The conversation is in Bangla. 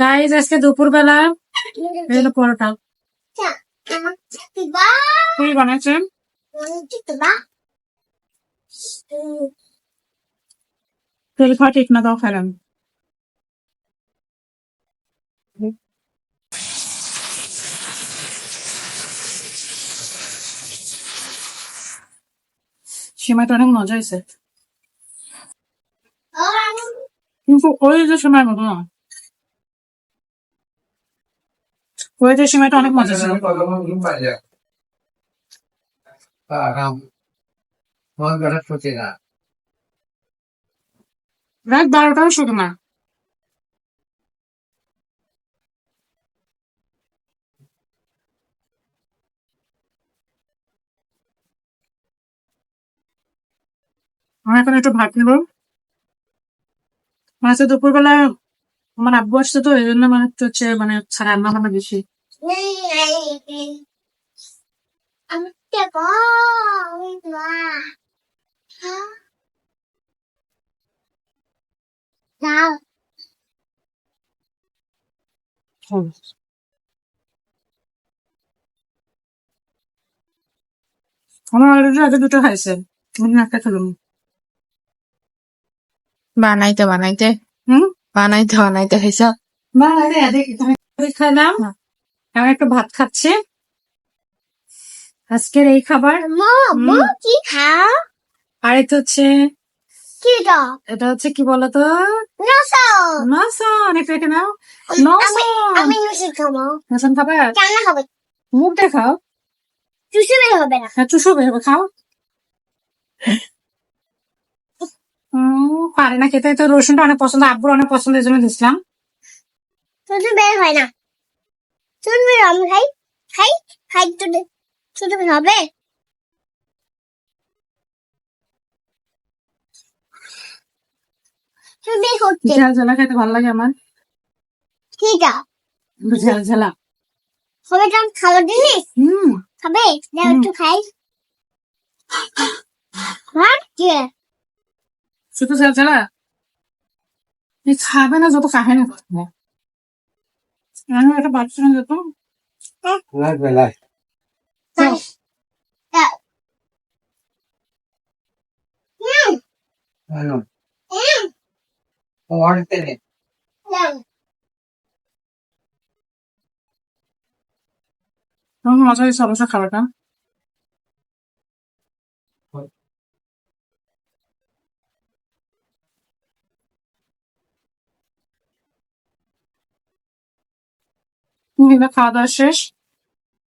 গাইজ আজকে দুপুরবেলা এই হলো পরোটা। কি বানাচ্ছেন তেল খাওয়া ঠিক না সেমাইটা অনেক মজা হয়েছে। কিন্তু ওই যে সময় মতো না। ওই যে অনেক মজা ছিল। রাত বারোটাও শুধু না। আমি এখন একটু ভাত নেব হচ্ছে দুপুরবেলা আমার আব্বু আসছে তো এই জন্য মানে একটু হচ্ছে মানে ছাড়া রান্না বান্না বেশি। আমার অলরেডি আগে দুটো খাইছে একটা বানাইতে বানাইতে। হুম? বানাইতে বানাইতে খাইছ আরে আমি একটু ভাত খাচ্ছি। আজকের এই খাবার। কি খাও? আর এটা হচ্ছে এটা হচ্ছে কি বলতো? নসন নাও। নসন হবে মুখ দেখাও চুষে হবে না। হ্যাঁ চুষো বেরোবে খাও। উম, পারে না খেতে তো রসুনটা অনেক পছন্দ আব্বুর অনেক পছন্দ এই জন্য দিছিলাম শুধু বের হয় না। শুধু বের আমি খাই খাই খাই তো শুধু বের হবে। শুধু বের হচ্ছে। ঝাল ঝালা খেতে ভালো লাগে আমার। কি দাও একটু ঝাল ঝালা। হবে তো আমি খাবার জিনিস হুম। খাবে? একটু খাই। কি শুধু এই খাবে না যত খাবে না আমি একটা বাচ্চা না? যেত মজা হয়েছে অবশ্য খাবারটা হুম, এবার খাওয়া দাওয়া শেষ